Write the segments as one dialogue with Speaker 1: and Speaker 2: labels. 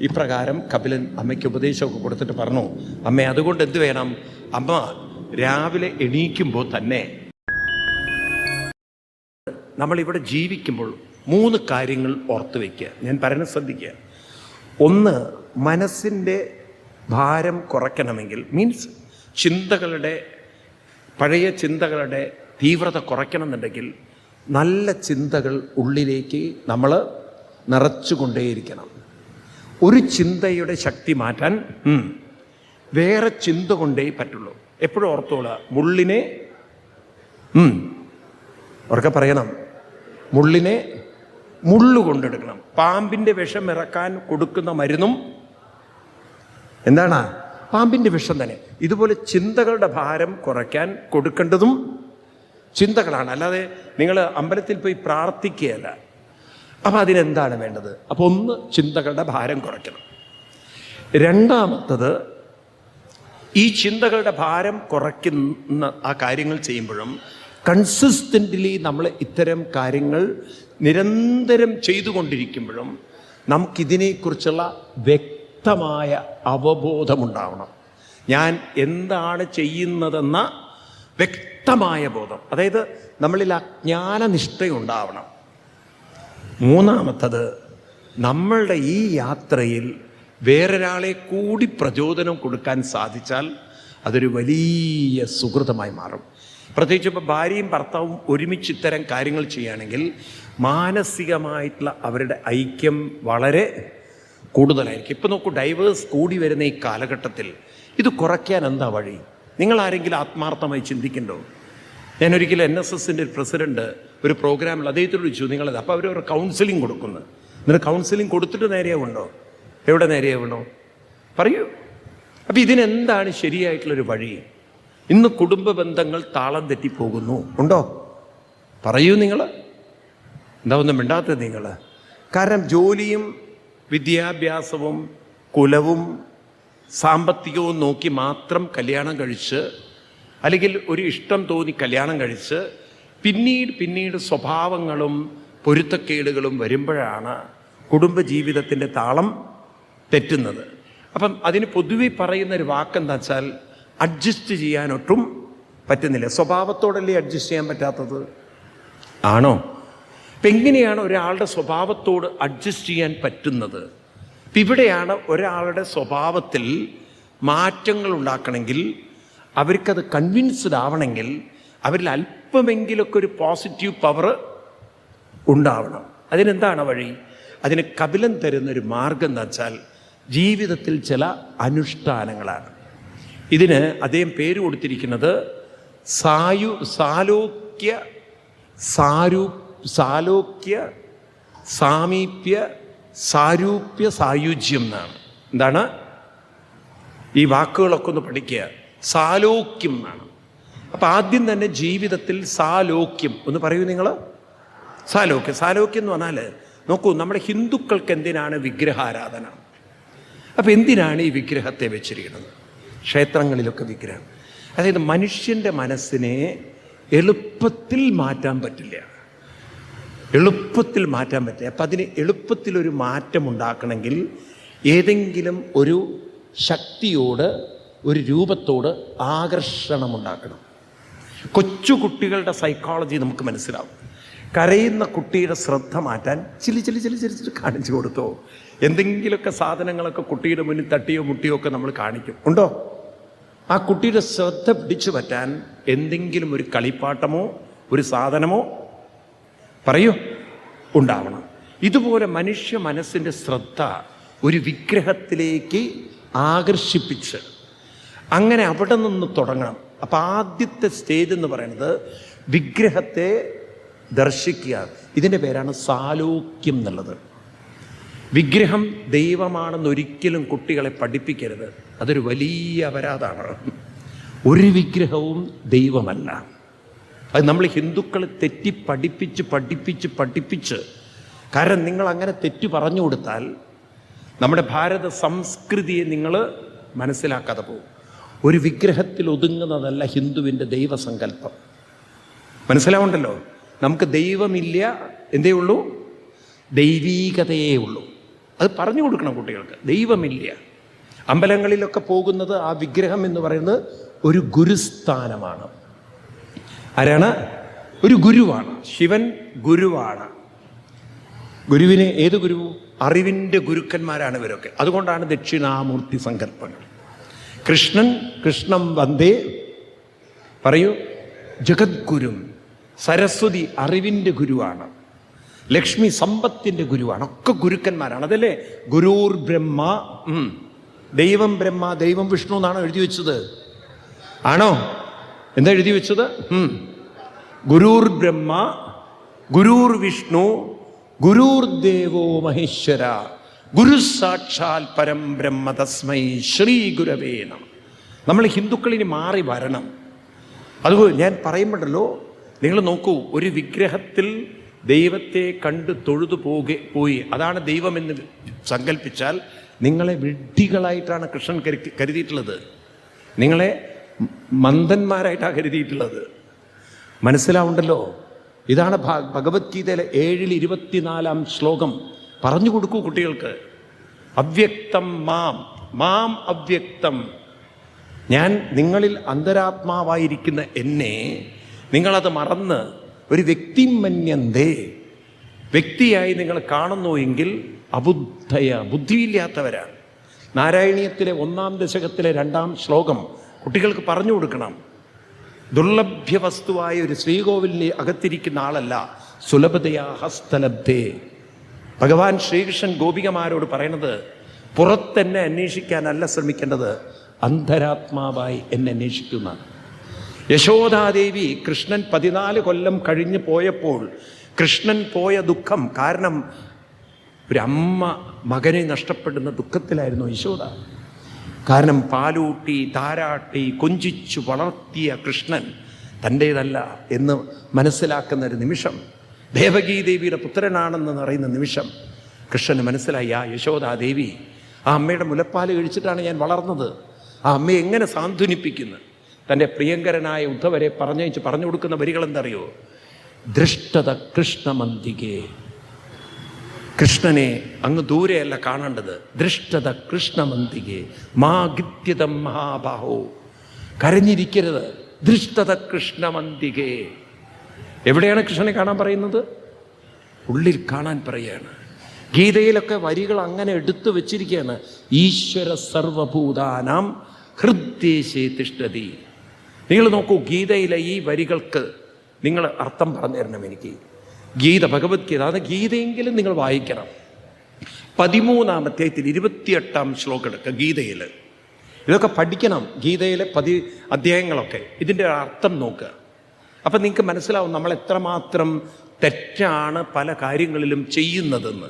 Speaker 1: ഇപ്രകാരം കപിലൻ അമ്മയ്ക്ക് ഉപദേശമൊക്കെ കൊടുത്തിട്ട് പറഞ്ഞു അമ്മ അതുകൊണ്ട് എന്ത് വേണം? അമ്മ രാവിലെ എണീക്കുമ്പോൾ തന്നെ നമ്മളിവിടെ ജീവിക്കുമ്പോൾ മൂന്ന് കാര്യങ്ങൾ ഓർത്ത് വയ്ക്കുക ഞാൻ പറയുന്നത് ശ്രദ്ധിക്കുക. ഒന്ന് മനസ്സിന്റെ ഭാരം കുറയ്ക്കണമെങ്കിൽ മീൻസ് ചിന്തകളുടെ പഴയ ചിന്തകളുടെ തീവ്രത കുറയ്ക്കണമെന്നുണ്ടെങ്കിൽ നല്ല ചിന്തകൾ ഉള്ളിലേക്ക് നമ്മൾ നിറച്ചുകൊണ്ടേയിരിക്കണം. ഒരു ചിന്തയുടെ ശക്തി മാറ്റാൻ വേറെ ചിന്ത കൊണ്ടേ പറ്റുള്ളൂ. എപ്പോഴും ഓർത്തോളുക മുള്ളിനെ ഉറക്കെ പറയണം. മുള്ളിനെ മുള്ളു കൊണ്ടെടുക്കണം. പാമ്പിന്റെ വിഷം ഇറക്കാൻ കൊടുക്കുന്ന മരുന്നും എന്താണ്? പാമ്പിന്റെ വിഷം തന്നെ. ഇതുപോലെ ചിന്തകളുടെ ഭാരം കുറയ്ക്കാൻ കൊടുക്കേണ്ടതും ചിന്തകളാണ്. അല്ലാതെ നിങ്ങൾ അമ്പലത്തിൽ പോയി പ്രാർത്ഥിക്കുകയല്ല. അപ്പം അതിനെന്താണ് വേണ്ടത്? അപ്പോൾ ഒന്ന് ചിന്തകളുടെ ഭാരം കുറയ്ക്കണം. രണ്ടാമത്തത് ഈ ചിന്തകളുടെ ഭാരം കുറയ്ക്കുന്ന ആ കാര്യങ്ങൾ ചെയ്യുമ്പോഴും കൺസിസ്റ്റന്റ്ലി നമ്മൾ ഇത്തരം കാര്യങ്ങൾ നിരന്തരം ചെയ്തുകൊണ്ടിരിക്കുമ്പോഴും നമുക്കിതിനെക്കുറിച്ചുള്ള വ്യക്തമായ അവബോധമുണ്ടാവണം. ഞാൻ എന്താണ് ചെയ്യുന്നതെന്ന വ്യക്തമായ ബോധം. അതായത് നമ്മളിൽ അജ്ഞാനനിഷ്ഠയുണ്ടാവണം മൂന്നാമത്തത് നമ്മളുടെ ഈ യാത്രയിൽ വേറൊരാളെ കൂടി പ്രചോദനം കൊടുക്കാൻ സാധിച്ചാൽ അതൊരു വലിയ സുഹൃതമായി മാറും. പ്രത്യേകിച്ച് ഇപ്പോൾ ഭാര്യയും ഭർത്താവും ഒരുമിച്ച് ഇത്തരം കാര്യങ്ങൾ ചെയ്യുകയാണെങ്കിൽ മാനസികമായിട്ടുള്ള അവരുടെ ഐക്യം വളരെ കൂടുതലായിരിക്കും. ഇപ്പം നോക്കൂ ഡൈവേഴ്സ് കൂടി വരുന്ന ഈ കാലഘട്ടത്തിൽ ഇത് കുറയ്ക്കാൻ എന്താ വഴി? നിങ്ങൾ ആരെങ്കിലും ആത്മാർത്ഥമായി ചിന്തിക്കണ്ടോ ഞാൻ ഒരിക്കലും എൻ എസ് എസിന്റെ ഒരു പ്രസിഡന്റ് ഒരു പ്രോഗ്രാമിൽ അദ്ദേഹത്തോട് ചോദിച്ചു നിങ്ങളത് അപ്പോൾ അവർ കൗൺസിലിംഗ് കൊടുക്കുന്നത് എന്നിട്ട് കൗൺസിലിംഗ് കൊടുത്തിട്ട് നേരെയാവുണ്ടോ? എവിടെ നേരെയാവണോ പറയൂ. അപ്പം ഇതിനെന്താണ് ശരിയായിട്ടുള്ളൊരു വഴി? ഇന്ന് കുടുംബ ബന്ധങ്ങൾ താളം തെറ്റിപ്പോകുന്നു ഉണ്ടോ? പറയൂ നിങ്ങൾ എന്താ ഒന്നും മിണ്ടാത്തത് നിങ്ങൾ കാരണം ജോലിയും വിദ്യാഭ്യാസവും കുലവും സാമ്പത്തികവും നോക്കി മാത്രം കല്യാണം കഴിച്ച് അല്ലെങ്കിൽ ഒരു ഇഷ്ടം തോന്നി കല്യാണം കഴിച്ച് പിന്നീട് പിന്നീട് സ്വഭാവങ്ങളും പൊരുത്തക്കേടുകളും വരുമ്പോഴാണ് കുടുംബജീവിതത്തിന്റെ താളം തെറ്റുന്നത്. അപ്പം അതിന് പൊതുവെ പറയുന്ന ഒരു വാക്കെന്താ വെച്ചാൽ അഡ്ജസ്റ്റ് ചെയ്യാനൊട്ടും പറ്റുന്നില്ല. സ്വഭാവത്തോടല്ലേ അഡ്ജസ്റ്റ് ചെയ്യാൻ പറ്റാത്തത്? ആണോ? ഇപ്പം എങ്ങനെയാണ് ഒരാളുടെ സ്വഭാവത്തോട് അഡ്ജസ്റ്റ് ചെയ്യാൻ പറ്റുന്നത്? ഇവിടെയാണ് ഒരാളുടെ സ്വഭാവത്തിൽ മാറ്റങ്ങൾ ഉണ്ടാക്കണമെങ്കിൽ അവർക്കത് കൺവിൻസ്ഡ് ആവണമെങ്കിൽ അവരിൽ അല്പമെങ്കിലൊക്കെ ഒരു പോസിറ്റീവ് പവർ ഉണ്ടാവണം. അതിനെന്താണ് വഴി? അതിന് കപിലൻ തരുന്നൊരു മാർഗം എന്ന് വെച്ചാൽ ജീവിതത്തിൽ ചില അനുഷ്ഠാനങ്ങളാണ്. ഇതിന് അദ്ദേഹം പേര് കൊടുത്തിരിക്കുന്നത് സായു സാലോക്യ സാരൂ സാലോക്യ സാമീപ്യ സാരൂപ്യ സായുജ്യം എന്നാണ്. എന്താണ്? ഈ വാക്കുകളൊക്കെ ഒന്ന് പഠിക്കുക. സാലോക്യം എന്നാണ് അപ്പം ആദ്യം തന്നെ ജീവിതത്തിൽ സാലോക്യം. ഒന്ന് പറയൂ നിങ്ങൾ സാലോക്യം. സാലോക്യം എന്ന് പറഞ്ഞാൽ നോക്കൂ നമ്മുടെ ഹിന്ദുക്കൾക്ക് എന്തിനാണ് വിഗ്രഹാരാധന? അപ്പം എന്തിനാണ് ഈ വിഗ്രഹത്തെ വെച്ചിരിക്കുന്നത്? ക്ഷേത്രങ്ങളിലൊക്കെ വിഗ്രഹം. അതായത് മനുഷ്യന്റെ മനസ്സിനെ എളുപ്പത്തിൽ മാറ്റാൻ പറ്റില്ല. എളുപ്പത്തിൽ മാറ്റാൻ പറ്റില്ല. അപ്പം അതിന് എളുപ്പത്തിലൊരു മാറ്റം ഉണ്ടാക്കണമെങ്കിൽ ഏതെങ്കിലും ഒരു ശക്തിയോട് ഒരു രൂപത്തോട് ആകർഷണമുണ്ടാക്കണം. കൊച്ചു കുട്ടികളുടെ സൈക്കോളജി നമുക്ക് മനസ്സിലാവും. കരയുന്ന കുട്ടിയുടെ ശ്രദ്ധ മാറ്റാൻ ചിലി ചിലി ചിലി ചിലി കാണിച്ചു കൊടുത്തോ? എന്തെങ്കിലുമൊക്കെ സാധനങ്ങളൊക്കെ കുട്ടിയുടെ മുന്നിൽ തട്ടിയോ മുട്ടിയോ ഒക്കെ നമ്മൾ കാണിക്കും. ഉണ്ടോ? ആ കുട്ടിയുടെ ശ്രദ്ധ പിടിച്ചു പറ്റാൻ എന്തെങ്കിലും ഒരു കളിപ്പാട്ടമോ ഒരു സാധനമോ പറയൂ. ഉണ്ടാവണം. ഇതുപോലെ മനുഷ്യ മനസ്സിന്റെ ശ്രദ്ധ ഒരു വിഗ്രഹത്തിലേക്ക് ആകർഷിപ്പിച്ച് അങ്ങനെ അവിടെ നിന്ന് തുടങ്ങണം. അപ്പം ആദ്യത്തെ സ്റ്റേജ് എന്ന് പറയുന്നത് വിഗ്രഹത്തെ ദർശിക്കുക. ഇതിന്റെ പേരാണ് സാലോക്യം എന്നുള്ളത്. വിഗ്രഹം ദൈവമാണെന്ന് ഒരിക്കലും കുട്ടികളെ പഠിപ്പിക്കരുത്. അതൊരു വലിയ അപരാധമാണ്. ഒരു വിഗ്രഹവും ദൈവമല്ല. അത് നമ്മൾ ഹിന്ദുക്കളെ തെറ്റി പഠിപ്പിച്ച് പഠിപ്പിച്ച് പഠിപ്പിച്ച് കാരണം നിങ്ങൾ അങ്ങനെ തെറ്റു പറഞ്ഞു കൊടുത്താൽ നമ്മുടെ ഭാരത സംസ്കൃതിയെ നിങ്ങൾ മനസ്സിലാക്കാതെ പോകും. ഒരു വിഗ്രഹത്തിൽ ഒതുങ്ങുന്നതല്ല ഹിന്ദുവിന്റെ ദൈവസങ്കല്പം. മനസ്സിലാവുണ്ടല്ലോ? നമുക്ക് ദൈവമില്ല എന്തേ ഉള്ളൂ? ദൈവീകതയേ ഉള്ളൂ. അത് പറഞ്ഞു കൊടുക്കണം കുട്ടികൾക്ക്. ദൈവമില്ല. അമ്പലങ്ങളിലൊക്കെ പോകുന്നത് ആ വിഗ്രഹം എന്ന് പറയുന്നത് ഒരു ഗുരുസ്ഥാനമാണ്. ആരാണ്? ഒരു ഗുരുവാണ്. ശിവൻ ഗുരുവാണ്. ഗുരുവിനെ ഏത് ഗുരു? അറിവിന്റെ ഗുരുക്കന്മാരാണ് ഇവരൊക്കെ. അതുകൊണ്ടാണ് ദക്ഷിണാമൂർത്തി സങ്കല്പങ്ങൾ കൃഷ്ണൻ കൃഷ്ണം വന്ദേ. പറയൂ. ജഗദ്ഗുരും സരസ്വതി അറിവിന്റെ ഗുരുവാണ്. ലക്ഷ്മി സമ്പത്തിന്റെ ഗുരുവാണ്. ഒക്കെ ഗുരുക്കന്മാരാണ്. അതല്ലേ? ഗുരൂർ ബ്രഹ്മ. ദൈവം ബ്രഹ്മ ദൈവം വിഷ്ണു എന്നാണോ എഴുതി വെച്ചത്. ആണോ? എന്താ എഴുതി വെച്ചത്. ഗുരൂർ ബ്രഹ്മ ഗുരൂർ വിഷ്ണു ഗുരൂർ ദേവോ മഹേശ്വര. ഗുരു സാക്ഷാൽ പരം ബ്രഹ്മ തസ്മൈ ശ്രീ ഗുരവേ നമ. നമ്മൾ ഹിന്ദുക്കളിന് മാറി വരണം. അതുപോലെ ഞാൻ പറയുമ്പോഴല്ലോ നിങ്ങൾ നോക്കൂ ഒരു വിഗ്രഹത്തിൽ ദൈവത്തെ കണ്ട് തൊഴുതു പോകെ പോയി. അതാണ് ദൈവമെന്ന് സങ്കല്പിച്ചാൽ നിങ്ങളെ വിഡ്ഢികളായിട്ടാണ് കൃഷ്ണൻ കരുതി കരുതിയിട്ടുള്ളത്. നിങ്ങളെ മന്ദന്മാരായിട്ടാണ് കരുതിയിട്ടുള്ളത്. മനസ്സിലാവുണ്ടല്ലോ? ഇതാണ് ഭഗവത്ഗീതയിലെ ഏഴിൽ ഇരുപത്തിനാലാം ശ്ലോകം. പറഞ്ഞു കൊടുക്കൂ കുട്ടികൾക്ക്. അവ്യക്തം മാം. മാം അവ്യക്തം. ഞാൻ നിങ്ങളിൽ അന്തരാത്മാവായിരിക്കുന്ന എന്നെ നിങ്ങളത് മറന്ന് ഒരു വ്യക്തി മന്യന്തേ വ്യക്തിയായി നിങ്ങൾ കാണുന്നു എങ്കിൽ അബുദ്ധയ ബുദ്ധിയില്ലാത്തവരാണ്. നാരായണീയത്തിലെ ഒന്നാം ദശകത്തിലെ രണ്ടാം ശ്ലോകം കുട്ടികൾക്ക് പറഞ്ഞു കൊടുക്കണം. ദുർലഭ്യ വസ്തുവായ ഒരു ശ്രീകോവിലിനെ അകത്തിരിക്കുന്ന ആളല്ല സുലഭതയാ ഹസ്തലബ്ധേ ഭഗവാൻ ശ്രീകൃഷ്ണൻ ഗോപികമാരോട് പറയുന്നത് പുറത്തെന്നെ അന്വേഷിക്കാനല്ല ശ്രമിക്കേണ്ടത് അന്തരാത്മാവായി എന്നെ അന്വേഷിക്കുന്ന യശോദാദേവി കൃഷ്ണൻ പതിനാല് കൊല്ലം കഴിഞ്ഞു പോയപ്പോൾ കൃഷ്ണൻ പോയ ദുഃഖം കാരണം ഒരു അമ്മ മകനെ നഷ്ടപ്പെടുന്ന ദുഃഖത്തിലായിരുന്നു യശോദ. കാരണം പാലൂട്ടി താരാട്ടി കൊഞ്ചിച്ചു വളർത്തിയ കൃഷ്ണൻ തന്റേതല്ല എന്ന് മനസ്സിലാക്കുന്ന ഒരു നിമിഷം ദേവകീ ദേവിയുടെ പുത്രനാണെന്ന് പറയുന്ന നിമിഷം കൃഷ്ണന് മനസ്സിലായി ആ യശോദാദേവി ആ അമ്മയുടെ മുലപ്പാൽ കഴിച്ചിട്ടാണ് ഞാൻ വളർന്നത്. ആ അമ്മയെ എങ്ങനെ സാന്ത്വനിപ്പിക്കുന്നു? തന്റെ പ്രിയങ്കരനായ ഉദ്ധവരെ പറഞ്ഞയച്ച് പറഞ്ഞു കൊടുക്കുന്ന വരികൾ എന്തറിയോ? ദൃഷ്ടത കൃഷ്ണമന്തികേ കൃഷ്ണനെ അങ്ങ് ദൂരെയല്ല കാണേണ്ടത്. ദൃഷ്ടത കൃഷ്ണമന്തികേ മാ ഗിത്യതം മഹാബാഹോ. കരഞ്ഞിരിക്കരുത്. ദൃഷ്ടത കൃഷ്ണമന്തികെ എവിടെയാണ് കൃഷ്ണനെ കാണാൻ പറയുന്നത്? ഉള്ളിൽ കാണാൻ പറയാണ് ഗീതയിലൊക്കെ വരികൾ അങ്ങനെ എടുത്തു വെച്ചിരിക്കുകയാണ്. ഈശ്വര സർവഭൂതാനാം ഹൃദ്ദേശേ തിഷ്ടതി നിങ്ങൾ നോക്കൂ ഗീതയിലെ ഈ വരികൾക്ക് നിങ്ങൾ അർത്ഥം പറഞ്ഞു തരണം എനിക്ക്. ഗീത ഭഗവത്ഗീത അത് ഗീതയെങ്കിലും നിങ്ങൾ വായിക്കണം. പതിമൂന്നാം അധ്യായത്തിൽ ഇരുപത്തിയെട്ടാം ശ്ലോകം എടുക്കുക ഗീതയിൽ. ഇതൊക്കെ പഠിക്കണം ഗീതയിലെ പതി അധ്യായങ്ങളൊക്കെ. ഇതിന്റെ അർത്ഥം നോക്കുക. അപ്പം നിങ്ങൾക്ക് മനസ്സിലാവും നമ്മൾ എത്രമാത്രം തെറ്റാണ് പല കാര്യങ്ങളിലും ചെയ്യുന്നതെന്ന്.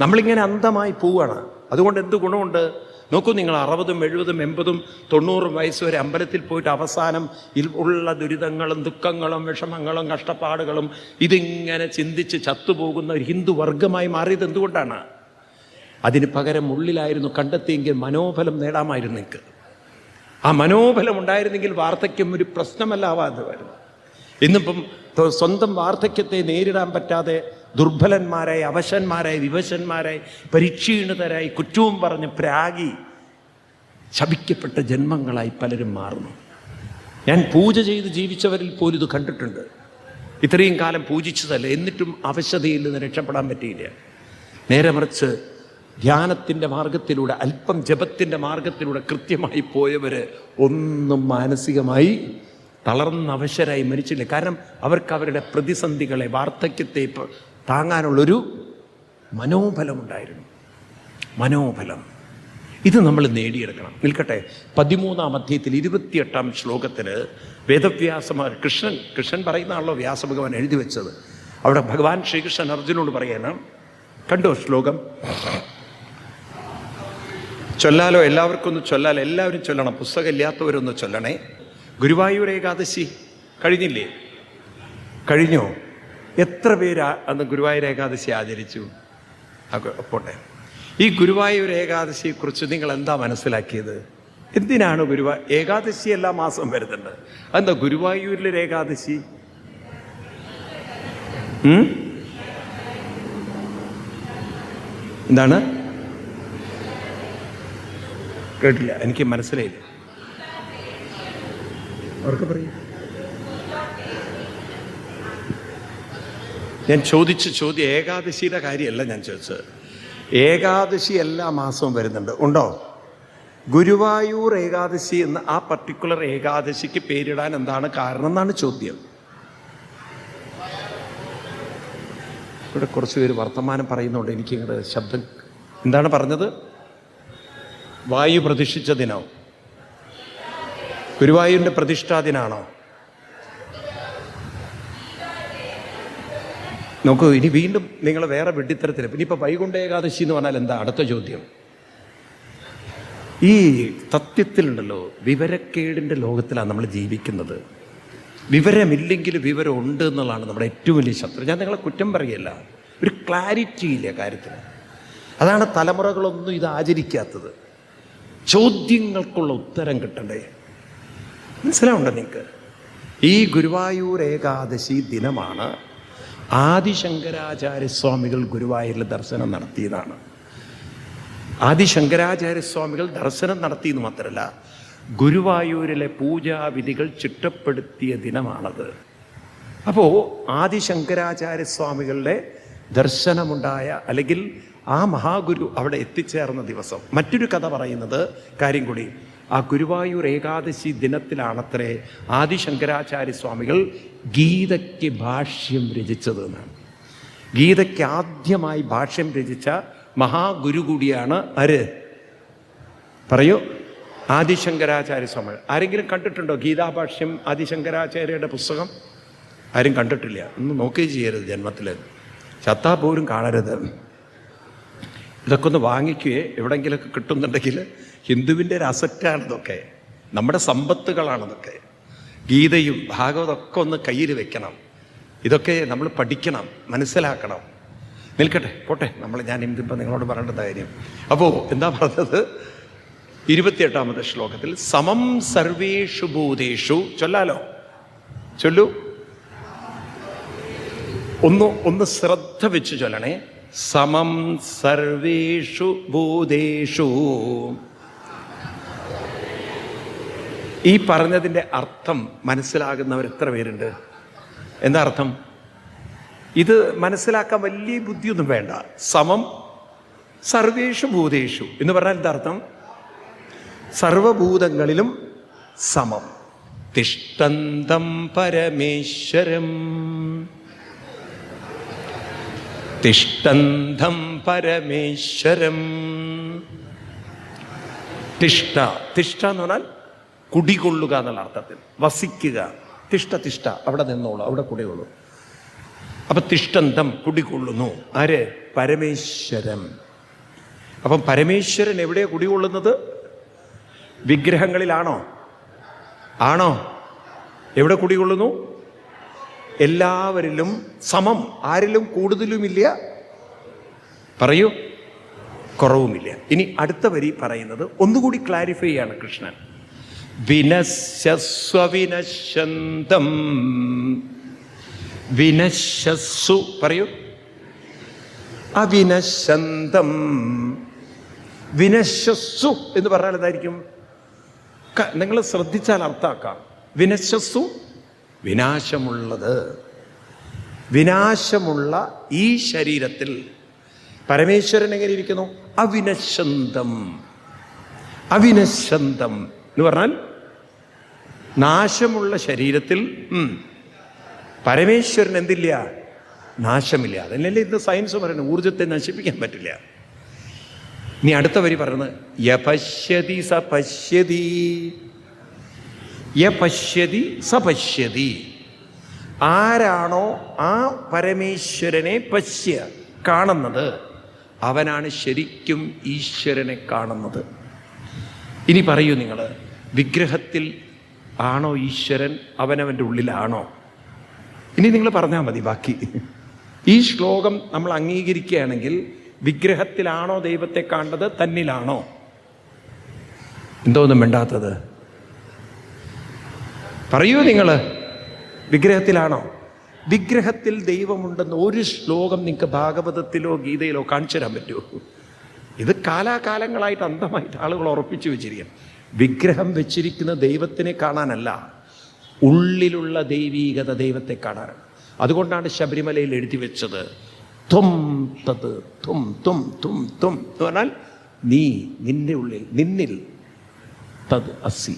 Speaker 1: നമ്മളിങ്ങനെ അന്ധമായി പോവുകയാണ് അതുകൊണ്ട് എന്ത് ഗുണമുണ്ട്? നോക്കൂ നിങ്ങൾ അറുപതും എഴുപതും എൺപതും തൊണ്ണൂറും വയസ്സ് വരെ അമ്പലത്തിൽ പോയിട്ട് അവസാനം ഉള്ള ദുരിതങ്ങളും ദുഃഖങ്ങളും വിഷമങ്ങളും കഷ്ടപ്പാടുകളും ഇതിങ്ങനെ ചിന്തിച്ച് ചത്തുപോകുന്ന ഒരു ഹിന്ദു വർഗമായി മാറിയത് എന്തുകൊണ്ടാണ്? അതിന് പകരം ഉള്ളിലായിരുന്നു കണ്ടെത്തിയെങ്കിൽ മനോബലം നേടാമായിരുന്നു നിങ്ങൾക്ക്. ആ മനോബലം ഉണ്ടായിരുന്നെങ്കിൽ വാർത്തയ്ക്കും ഒരു പ്രശ്നമല്ലാവാതെ വരുന്നു ഇന്നിപ്പം സ്വന്തം വാർദ്ധക്യത്തെ നേരിടാൻ പറ്റാതെ ദുർബലന്മാരായി അവശന്മാരായി വിവശന്മാരായി പരിക്ഷീണിതരായി കുറ്റവും പറഞ്ഞ് പ്രാഗി ശപിക്കപ്പെട്ട ജന്മങ്ങളായി പലരും മാറുന്നു. ഞാൻ പൂജ ചെയ്ത് ജീവിച്ചവരിൽ പോലും ഇത് കണ്ടിട്ടുണ്ട്. ഇത്രയും കാലം പൂജിച്ചതല്ല എന്നിട്ടും അവശതയിൽ നിന്ന് രക്ഷപ്പെടാൻ പറ്റിയില്ല. നേരെ മറിച്ച് ധ്യാനത്തിന്റെ മാർഗത്തിലൂടെ അല്പം ജപത്തിന്റെ മാർഗത്തിലൂടെ കൃത്യമായി പോയവർ ഒന്നും മാനസികമായി തളർന്ന അവശരായി മരിച്ചില്ല? കാരണം അവർക്ക് അവരുടെ പ്രതിസന്ധികളെ വാർദ്ധക്യത്തെ താങ്ങാനുള്ളൊരു മനോബലമുണ്ടായിരുന്നു. മനോബലം. ഇത് നമ്മൾ നേടിയെടുക്കണം. നിൽക്കട്ടെ പതിമൂന്നാം അധ്യായത്തിൽ ഇരുപത്തിയെട്ടാം ശ്ലോകത്തിൽ വേദവ്യാസമാർ കൃഷ്ണൻ കൃഷ്ണൻ പറയുന്നതാണല്ലോ വ്യാസഭഗവാൻ എഴുതി വെച്ചത്. അവിടെ ഭഗവാൻ ശ്രീകൃഷ്ണൻ അർജുനോട് പറയണം കണ്ടോ ശ്ലോകം? ചൊല്ലാലോ എല്ലാവർക്കും ഒന്ന് ചൊല്ലാലോ എല്ലാവരും ചൊല്ലണം പുസ്തകം ഇല്ലാത്തവരൊന്ന് ചൊല്ലണേ. ഗുരുവായൂർ ഏകാദശി കഴിഞ്ഞില്ലേ? കഴിഞ്ഞോ? എത്ര പേര് അന്ന് ഗുരുവായൂർ ഏകാദശി ആചരിച്ചു? പോട്ടെ. ഈ ഗുരുവായൂർ ഏകാദശിയെക്കുറിച്ച് നിങ്ങൾ എന്താ മനസ്സിലാക്കിയത്? എന്തിനാണ് ഗുരുവാ ഏകാദശി എല്ലാ മാസം വരുന്നുണ്ട്. എന്താ ഗുരുവായൂരിലൊരു ഏകാദശി? എന്താണ്? കേട്ടില്ല എനിക്ക് മനസ്സിലായില്ല. അവർക്ക് പറയും. ഞാൻ ചോദിച്ച ചോദ്യം ഏകാദശിയുടെ കാര്യമല്ല ഞാൻ ചോദിച്ചത്. ഏകാദശി എല്ലാ മാസവും വരുന്നുണ്ട്. ഉണ്ടോ? ഗുരുവായൂർ ഏകാദശി എന്ന് ആ പർട്ടിക്കുലർ ഏകാദശിക്ക് പേരിടാൻ എന്താണ് കാരണം എന്നാണ് ചോദ്യം. ഇവിടെ കുറച്ച് പേര് വർത്തമാനം പറയുന്നുണ്ട്. എനിക്ക് ശബ്ദം എന്താണ് പറഞ്ഞത്? വായു പ്രതിഷ്ഠിച്ച ദിനോ ഗുരുവായൂരിന്റെ പ്രതിഷ്ഠാ ദിനാണോ? നോക്കൂ ഇനി വീണ്ടും നിങ്ങൾ വേറെ വെട്ടിത്തരത്തിൽ ഇനിയിപ്പോൾ വൈകുണ്ഠ ഏകാദശി എന്ന് പറഞ്ഞാൽ എന്താ? അടുത്ത ചോദ്യം. ഈ തത്വത്തിലുണ്ടല്ലോ വിവരക്കേടിന്റെ ലോകത്തിലാണ് നമ്മൾ ജീവിക്കുന്നത്. വിവരമില്ലെങ്കിൽ വിവരം ഉണ്ട് എന്നുള്ളതാണ് നമ്മുടെ ഏറ്റവും വലിയ ശത്രു. ഞാൻ നിങ്ങളെ കുറ്റം പറയല്ല. ഒരു ക്ലാരിറ്റി ഇല്ല കാര്യത്തിന്. അതാണ് തലമുറകളൊന്നും ഇത് ആചരിക്കാത്തത്. ചോദ്യങ്ങൾക്കുള്ള ഉത്തരം കിട്ടണ്ടേ? മനസ്സിലാവുണ്ടോ നിങ്ങൾക്ക്? ഈ ഗുരുവായൂർ ഏകാദശി ദിനമാണ് ആദിശങ്കരാചാര്യസ്വാമികൾ ഗുരുവായൂരിൽ ദർശനം നടത്തിയതാണ്. ആദിശങ്കരാചാര്യസ്വാമികൾ ദർശനം നടത്തിയെന്ന് മാത്രമല്ല ഗുരുവായൂരിലെ പൂജാവിധികൾ ചിട്ടപ്പെടുത്തിയ ദിനമാണത്. അപ്പോൾ ആദിശങ്കരാചാര്യസ്വാമികളുടെ ദർശനമുണ്ടായ അല്ലെങ്കിൽ ആ മഹാഗുരു അവിടെ എത്തിച്ചേർന്ന ദിവസം മറ്റൊരു കഥ പറയുന്നത് കാര്യം കൂടി. ആ ഗുരുവായൂർ ഏകാദശി ദിനത്തിലാണത്രേ ആദിശങ്കരാചാര്യ സ്വാമികൾ ഗീതയ്ക്ക് ഭാഷ്യം രചിച്ചത് എന്നാണ്. ഗീതയ്ക്ക് ആദ്യമായി ഭാഷ്യം രചിച്ച മഹാഗുരു കൂടിയാണ് ആര്? പറയൂ. ആദിശങ്കരാചാര്യ സ്വാമികൾ ആരെങ്കിലും കണ്ടിട്ടുണ്ടോ ഗീതാഭാഷ്യം ആദിശങ്കരാചാര്യയുടെ പുസ്തകം? ആരും കണ്ടിട്ടില്ല. ഒന്ന് നോക്കുകയും ചെയ്യരുത് ജന്മത്തിൽ ചത്താ പോലും കാണരുത്. ഇതൊക്കെ ഒന്ന് വാങ്ങിക്കുകയെ എവിടെങ്കിലൊക്കെ കിട്ടുന്നുണ്ടെങ്കിൽ ഹിന്ദുവിന്റെ ഒരു അസറ്റാണിതൊക്കെ നമ്മുടെ സമ്പത്തുകളാണിതൊക്കെ ഗീതയും ഭാഗവതമൊക്കെ ഒന്ന് കയ്യിൽ വെക്കണം. ഇതൊക്കെ നമ്മൾ പഠിക്കണം മനസ്സിലാക്കണം. നിൽക്കട്ടെ പോട്ടെ നമ്മൾ ഞാൻ ഇന്നിപ്പോൾ നിങ്ങളോട് പറയേണ്ട കാര്യം. അപ്പോൾ എന്താ പറഞ്ഞത്? ഇരുപത്തിയെട്ടാമത്തെ ശ്ലോകത്തിൽ സമം സർവേഷു ഭൂതേഷു ചൊല്ലാലോ? ചൊല്ലു. ഒന്ന് ഒന്ന് ശ്രദ്ധ വെച്ച് ചൊല്ലണേ. സമം സർവേഷു ഭൂതേഷു. ഈ പറഞ്ഞതിന്റെ അർത്ഥം മനസ്സിലാകുന്നവർ എത്ര പേരുണ്ട്? എന്താ അർത്ഥം? ഇത് മനസ്സിലാക്കാൻ വലിയ ബുദ്ധിയൊന്നും വേണ്ട. സമം സർവേഷു ഭൂതേഷു. എന്ന് പറഞ്ഞാൽ എന്താ അർത്ഥം? സർവഭൂതങ്ങളിലും സമം. തിഷ്ടന്തം പരമേശ്വരം. തിഷ്ടന്തം പരമേശ്വരം. തിഷ്ട തിഷ്ട എന്ന് പറഞ്ഞാൽ കുടികൊള്ളുക എന്നുള്ള അർത്ഥത്തിൽ. വസിക്കുക. തിഷ്ട തിഷ്ട. അവിടെ നിന്നോളൂ അവിടെ കുടികൊള്ളൂ. അപ്പൊ തിഷ്ടന്തം കുടികൊള്ളുന്നു. ആര്? പരമേശ്വരം. അപ്പം പരമേശ്വരൻ എവിടെയാ കുടികൊള്ളുന്നത്? വിഗ്രഹങ്ങളിലാണോ? ആണോ? എവിടെ കുടികൊള്ളുന്നു? എല്ലാവരിലും സമം. ആരിലും കൂടുതലുമില്ല. പറയൂ. കുറവുമില്ല. ഇനി അടുത്ത വരി പറയുന്നത് ഒന്നുകൂടി ക്ലാരിഫൈ ചെയ്യാണ് കൃഷ്ണൻ. വിനശ്യസ്വവിനശന്തം വിനശ്വസു പറയൂ. അവിനശന്തം വിനശ്വസു എന്ന് പറഞ്ഞാൽ എന്തായിരിക്കും? നിങ്ങൾ ശ്രദ്ധിച്ചാൽ അർത്ഥാക്കാം വിനശ്യസ്സു വിനാശമുള്ളത്. വിനാശമുള്ള ഈ ശരീരത്തിൽ പരമേശ്വരൻ എങ്ങനെ ഇരിക്കുന്നു? അവിനശന്തം അവിനശന്തം എന്ന് പറഞ്ഞാൽ നാശമുള്ള ശരീരത്തിൽ പരമേശ്വരൻ എന്തില്ല? നാശമില്ല. അതല്ലേ ഇന്ന് സയൻസ് പറയുന്നത്? ഊർജത്തെ നശിപ്പിക്കാൻ പറ്റില്ല. ഇനി അടുത്ത വരി പറയുന്നത് യപശ്യതി സ പശ്യതി യപശ്യതി സ പശ്യതി ആരാണോ ആ പരമേശ്വരനെ പശ്യ കാണുന്നത് അവനാണ് ശരിക്കും ഈശ്വരനെ കാണുന്നത്. ഇനി പറയൂ നിങ്ങൾ വിഗ്രഹത്തിൽ ആണോ ഈശ്വരൻ അവനവന്റെ ഉള്ളിലാണോ? ഇനി നിങ്ങൾ പറഞ്ഞാൽ മതി ബാക്കി. ഈ ശ്ലോകം നമ്മൾ അംഗീകരിക്കുകയാണെങ്കിൽ വിഗ്രഹത്തിലാണോ ദൈവത്തെ കാണുന്നത് തന്നിലാണോ? എന്തോന്നും വേണ്ടാത്തത് പറയൂ നിങ്ങൾ വിഗ്രഹത്തിലാണോ? വിഗ്രഹത്തിൽ ദൈവമുണ്ടെന്ന് ഒരു ശ്ലോകം നിങ്ങൾക്ക് ഭാഗവതത്തിലോ ഗീതയിലോ കാണിച്ചു തരാൻ പറ്റുമോ? ഇത് കാലാകാലങ്ങളായിട്ട് അന്ധമായിട്ട് ആളുകൾ ഉറപ്പിച്ചു വെച്ചിരിക്കുകയാണ് വിഗ്രഹം വെച്ചിരിക്കുന്ന ദൈവത്തിനെ കാണാനല്ല ഉള്ളിലുള്ള ദൈവീകത ദൈവത്തെ കാണാനാണ്. അതുകൊണ്ടാണ് ശബരിമലയിൽ എഴുതി വെച്ചത് തത് തും തും തും തും പറഞ്ഞാൽ നീ നിന്റെ ഉള്ളിൽ നിന്നിൽ തത് അസി.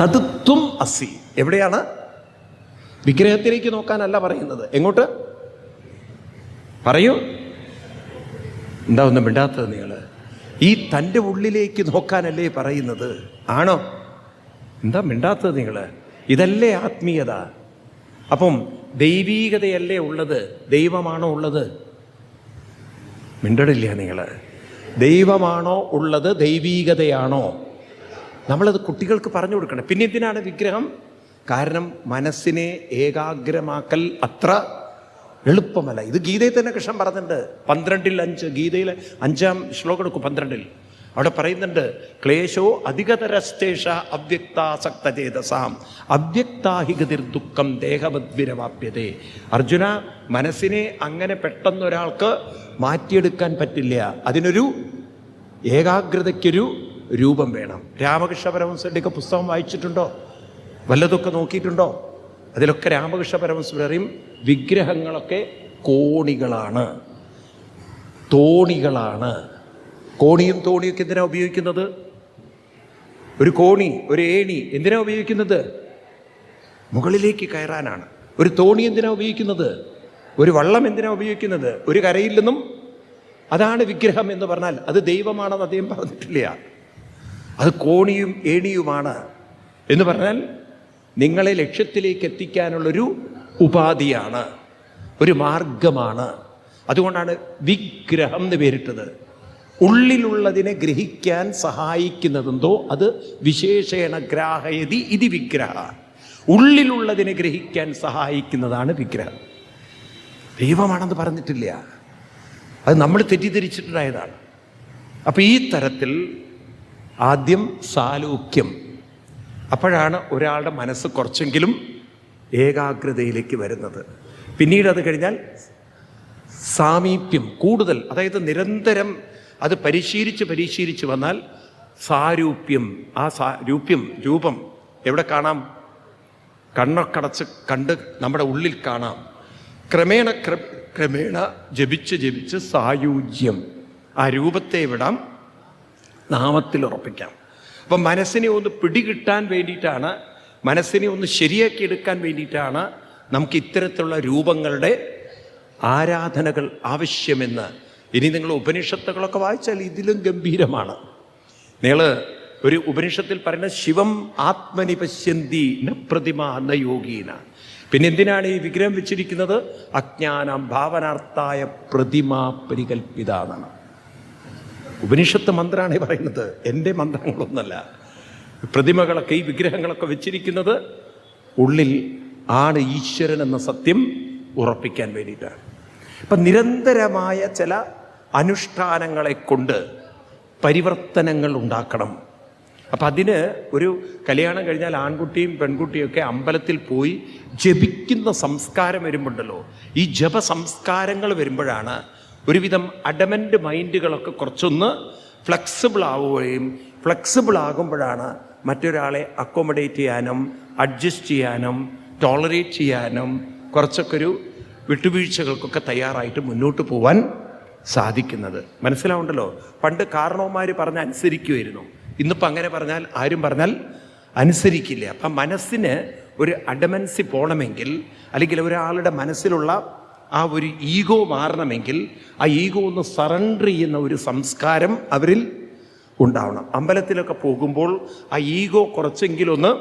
Speaker 1: തത് തും അസി. എവിടെയാണ്? വിഗ്രഹത്തിലേക്ക് നോക്കാനല്ല പറയുന്നത്. എങ്ങോട്ട്? പറയൂ. എന്താ ഒന്നും മിണ്ടാത്തത് നിങ്ങൾ ഈ തന്റെ ഉള്ളിലേക്ക് നോക്കാനല്ലേ പറയുന്നത്? ആണോ? എന്താ മിണ്ടാത്തത് നിങ്ങൾ ഇതല്ലേ ആത്മീയത? അപ്പം ദൈവീകതയല്ലേ ഉള്ളത്? ദൈവമാണോ ഉള്ളത്? മിണ്ടടില്ല നിങ്ങൾ ദൈവമാണോ ഉള്ളത്? ദൈവീകതയാണോ? നമ്മളത് കുട്ടികൾക്ക് പറഞ്ഞു കൊടുക്കണം. പിന്നെ എന്തിനാണ് വിഗ്രഹം? കാരണം മനസ്സിനെ ഏകാഗ്രമാക്കൽ അത്ര എളുപ്പമല്ല. ഇത് ഗീതയിൽ തന്നെ കൃഷ്ണൻ പറഞ്ഞിട്ടുണ്ട്. പന്ത്രണ്ടിൽ അഞ്ച് ഗീതയിലെ അഞ്ചാം ശ്ലോകം എടുക്കും പന്ത്രണ്ടിൽ. അവിടെ പറയുന്നുണ്ട് ക്ലേശോ അധികതരസ്തേഷ അവ്യക്താസക്ത ചേതസാം അവ്യക്താഹികതിർ ദുഃഖം ദേഹവദ്വിരവാപ്യതേ അർജുന മനസ്സിനെ അങ്ങനെ പെട്ടെന്നൊരാൾക്ക് മാറ്റിയെടുക്കാൻ പറ്റില്ല. അതിനൊരു ഏകാഗ്രതയ്ക്കൊരു രൂപം വേണം. രാമകൃഷ്ണ പരമസിന്റെയൊക്കെ പുസ്തകം വായിച്ചിട്ടുണ്ടോ? വല്ലതൊക്കെ നോക്കിയിട്ടുണ്ടോ? അതിലൊക്കെ രാമകൃഷ്ണ പറയും വിഗ്രഹങ്ങളൊക്കെ കോണികളാണ്. തോണികളാണ്. കോണിയും തോണിയൊക്കെ എന്തിനാണ് ഉപയോഗിക്കുന്നത്? ഒരു കോണി ഒരു ഏണി എന്തിനാണ് ഉപയോഗിക്കുന്നത്? മുകളിലേക്ക് കയറാനാണ്. ഒരു തോണി എന്തിനാണ് ഉപയോഗിക്കുന്നത്? ഒരു വള്ളം എന്തിനാണ് ഉപയോഗിക്കുന്നത്? ഒരു കരയിൽ നിന്നും? അതാണ് വിഗ്രഹം എന്ന് പറഞ്ഞാൽ അത് ദൈവമാണെന്ന് അദ്ദേഹം പറഞ്ഞിട്ടില്ല. അത് കോണിയും ഏണിയുമാണ് എന്ന് പറഞ്ഞാൽ നിങ്ങളെ ലക്ഷ്യത്തിലേക്ക് എത്തിക്കാനുള്ളൊരു ഉപാധിയാണ് ഒരു മാർഗമാണ്. അതുകൊണ്ടാണ് വിഗ്രഹം എന്ന് പേരിട്ടത്. ഉള്ളിലുള്ളതിനെ ഗ്രഹിക്കാൻ സഹായിക്കുന്നതെന്തോ അത് വിശേഷേണ ഗ്രാഹയതി ഇതി വിഗ്രഹ. ഉള്ളിലുള്ളതിനെ ഗ്രഹിക്കാൻ സഹായിക്കുന്നതാണ് വിഗ്രഹം. ദൈവമാണെന്ന് പറഞ്ഞിട്ടില്ല. അത് നമ്മൾ തെറ്റിദ്ധരിച്ചിട്ടുണ്ടായതാണ്. അപ്പം ഈ തരത്തിൽ ആദ്യം സാലൂക്യം. അപ്പോഴാണ് ഒരാളുടെ മനസ്സ് കുറച്ചെങ്കിലും ഏകാഗ്രതയിലേക്ക് വരുന്നത്. പിന്നീട് അത് കഴിഞ്ഞാൽ സാമീപ്യം കൂടുതൽ അതായത് നിരന്തരം അത് പരിശീലിച്ച് പരിശീലിച്ച് വന്നാൽ സാരൂപ്യം ആ സാ രൂപ്യം രൂപം എവിടെ കാണാം? കണ്ണൊക്കടച്ച് കണ്ട് നമ്മുടെ ഉള്ളിൽ കാണാം. ക്രമേണ ക്രമേണ ജപിച്ച് ജപിച്ച് സായൂജ്യം ആ രൂപത്തെ വിടാം. നാമത്തിൽ ഉറപ്പിക്കാം അപ്പം മനസ്സിനെ ഒന്ന് പിടികിട്ടാൻ വേണ്ടിയിട്ടാണ് മനസ്സിനെ ഒന്ന് ശരിയാക്കി എടുക്കാൻ വേണ്ടിയിട്ടാണ് നമുക്ക് ഇത്തരത്തിലുള്ള രൂപങ്ങളുടെ ആരാധനകൾ ആവശ്യമെന്ന്. ഇനി നിങ്ങൾ ഉപനിഷത്തുകളൊക്കെ വായിച്ചാൽ ഇതിലും ഗംഭീരമാണ്. നിങ്ങൾ ഒരു ഉപനിഷത്തിൽ പറയുന്ന ശിവം ആത്മനി പശ്യന്തി ന പ്രതിമ യോഗീന. പിന്നെ എന്തിനാണ് ഈ വിഗ്രഹം വെച്ചിരിക്കുന്നത്? അജ്ഞാനം ഭാവനാർത്ഥായ പ്രതിമ പരികൽപ്പിത എന്നാണ്. ഉപനിഷത്ത് മന്ത്രമാണ് പറയുന്നത്. എന്റെ മന്ത്രങ്ങളൊന്നല്ല. പ്രതിമകളൊക്കെ ഈ വിഗ്രഹങ്ങളൊക്കെ വെച്ചിരിക്കുന്നത് ഉള്ളിൽ ആണ് ഈശ്വരൻ എന്ന സത്യം ഉറപ്പിക്കാൻ വേണ്ടിയിട്ടാണ്. അപ്പം നിരന്തരമായ ചില അനുഷ്ഠാനങ്ങളെ കൊണ്ട് പരിവർത്തനങ്ങൾ ഉണ്ടാക്കണം. അപ്പം അതിന് ഒരു കല്യാണം കഴിഞ്ഞാൽ ആൺകുട്ടിയും പെൺകുട്ടിയൊക്കെ അമ്പലത്തിൽ പോയി ജപിക്കുന്ന സംസ്കാരം വരുമ്പോണ്ടല്ലോ. ഈ ജപ സംസ്കാരങ്ങൾ വരുമ്പോഴാണ് ഒരുവിധം അഡമന്റ് മൈൻഡുകളൊക്കെ കുറച്ചൊന്ന് ഫ്ലെക്സിബിൾ ആവുകയും ഫ്ലെക്സിബിൾ ആകുമ്പോഴാണ് മറ്റൊരാളെ അക്കോമഡേറ്റ് ചെയ്യാനും അഡ്ജസ്റ്റ് ചെയ്യാനും ടോളറേറ്റ് ചെയ്യാനും കുറച്ചൊക്കെ ഒരു വിട്ടുവീഴ്ചകൾക്കൊക്കെ തയ്യാറായിട്ട് മുന്നോട്ട് പോവാൻ സാധിക്കുന്നത്. മനസ്സിലാവുണ്ടല്ലോ? പണ്ട് കാരണവന്മാർ പറഞ്ഞ അനുസരിക്കുമായിരുന്നു ഇന്നിപ്പോൾ അങ്ങനെ പറഞ്ഞാൽ ആരും പറഞ്ഞാൽ അനുസരിക്കില്ല. അപ്പം മനസ്സിന് ഒരു അഡമൻസി പോകണമെങ്കിൽ അല്ലെങ്കിൽ ഒരാളുടെ മനസ്സിലുള്ള ആ ഒരു ഈഗോ മാറണമെങ്കിൽ ആ ഈഗോ ഒന്ന് സറണ്ടർ ചെയ്യുന്ന ഒരു സംസ്കാരം അവരിൽ ഉണ്ടാവണം. അമ്പലത്തിലൊക്കെ പോകുമ്പോൾ ആ ഈഗോ കുറച്ചെങ്കിലൊന്ന്